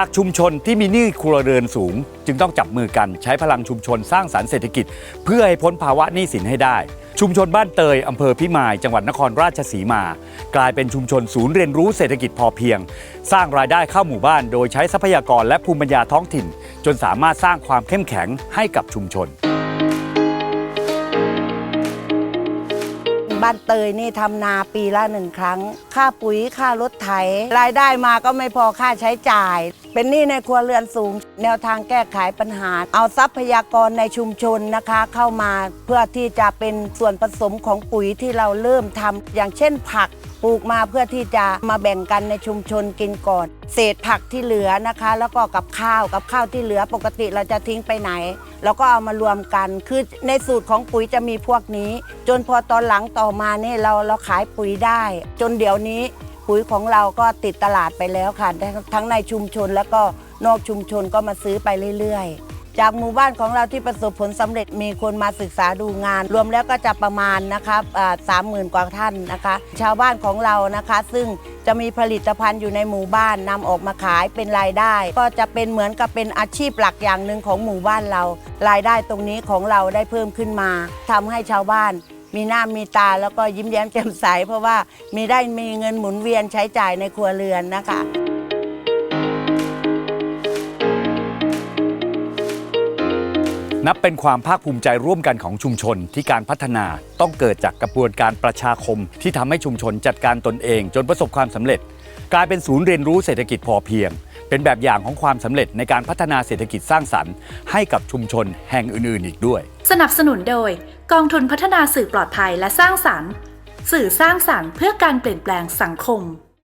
จากชุมชนที่มีหนี้ครัวเรือนสูง จึงต้องจับมือกันใช้พลังชุมชนสร้างสรรค์เศรษฐกิจ เพื่อให้พ้นภาวะหนี้สินให้ได้ ชุมชนบ้านเตยอำเภอพิมายจังหวัดนครราชสีมา กลายเป็นชุมชนศูนย์เรียนรู้เศรษฐกิจพอเพียง สร้างรายได้เข้าหมู่บ้านโดยใช้ทรัพยากรและภูมิปัญญาท้องถิ่น จนสามารถสร้างความเข้มแข็งให้กับชุมชน บ้านเตยนี่ทำนาปีละหนึ่งครั้ง ค่าปุ๋ยค่ารถไถ รายได้มาก็ไม่พอค่าใช้จ่าย เป็นหนี้ในครัวเรือนสูง แนวทางแก้ไขปัญหา เอาทรัพยากรในชุมชนนะคะ เข้ามาเพื่อที่จะเป็นส่วนผสมของปุ๋ยที่เราเริ่มทำอย่างเช่นผักปลูกมาเพื่อที่จะมาแบ่งกันในชุมชนกินก่อน เศษผักที่เหลือนะคะ แล้วก็กับข้าวกับข้าวที่เหลือปกติเราจะทิ้งไปไหนเราก็เอามารวมกัน คือในสูตรของปุ๋ยจะมีพวกนี้ จนพอตอนหลังต่อมาเนี่ยเราเราขายปุ๋ยได้ จนเดี๋ยวนี้ปุ๋ยของเราก็ติดตลาดไปแล้วค่ะ ทั้งทั้งในชุมชนแล้วก็นอกชุมชนก็มาซื้อไปเรื่อยๆ จากหมู่บ้านของเราที่ประสบผลสำเร็จมีคนมาศึกษาดูงาน รวมแล้วก็จะประมาณนะคะสามหมื่นกว่าท่านนะคะ ชาวบ้านของเรานะคะ ซึ่งจะมีผลิตภัณฑ์อยู่ในหมู่บ้านนำออกมาขายเป็นรายได้ ก็จะเป็นเหมือนกับเป็นอาชีพหลักอย่างหนึ่งของหมู่บ้านเรา รายได้ตรงนี้ของเราได้เพิ่มขึ้นมาทำให้ชาวบ้านมีหน้ามีตาแล้วก็ยิ้มแย้มแจ่มใส เพราะว่ามีได้มีเงินหมุนเวียนใช้จ่ายในครัวเรือนนะคะ นับเป็นความภาคภูมิใจร่วมกันของชุมชนที่การพัฒนาต้องเกิดจากกระบวนการประชาคม ที่ทำให้ชุมชนจัดการตนเอง จนประสบความสำเร็จ กลายเป็นศูนย์เรียนรู้เศรษฐกิจพอเพียง เป็นแบบอย่างของความสำเร็จในการพัฒนาเศรษฐกิจสร้างสรรค์ ให้กับชุมชนแห่งอื่น ๆ อีกด้วย สนับสนุนโดย กองทุนพัฒนาสื่อปลอดภัยและสร้างสรรค์ สื่อสร้างสรรค์เพื่อการเปลี่ยนแปลงสังคม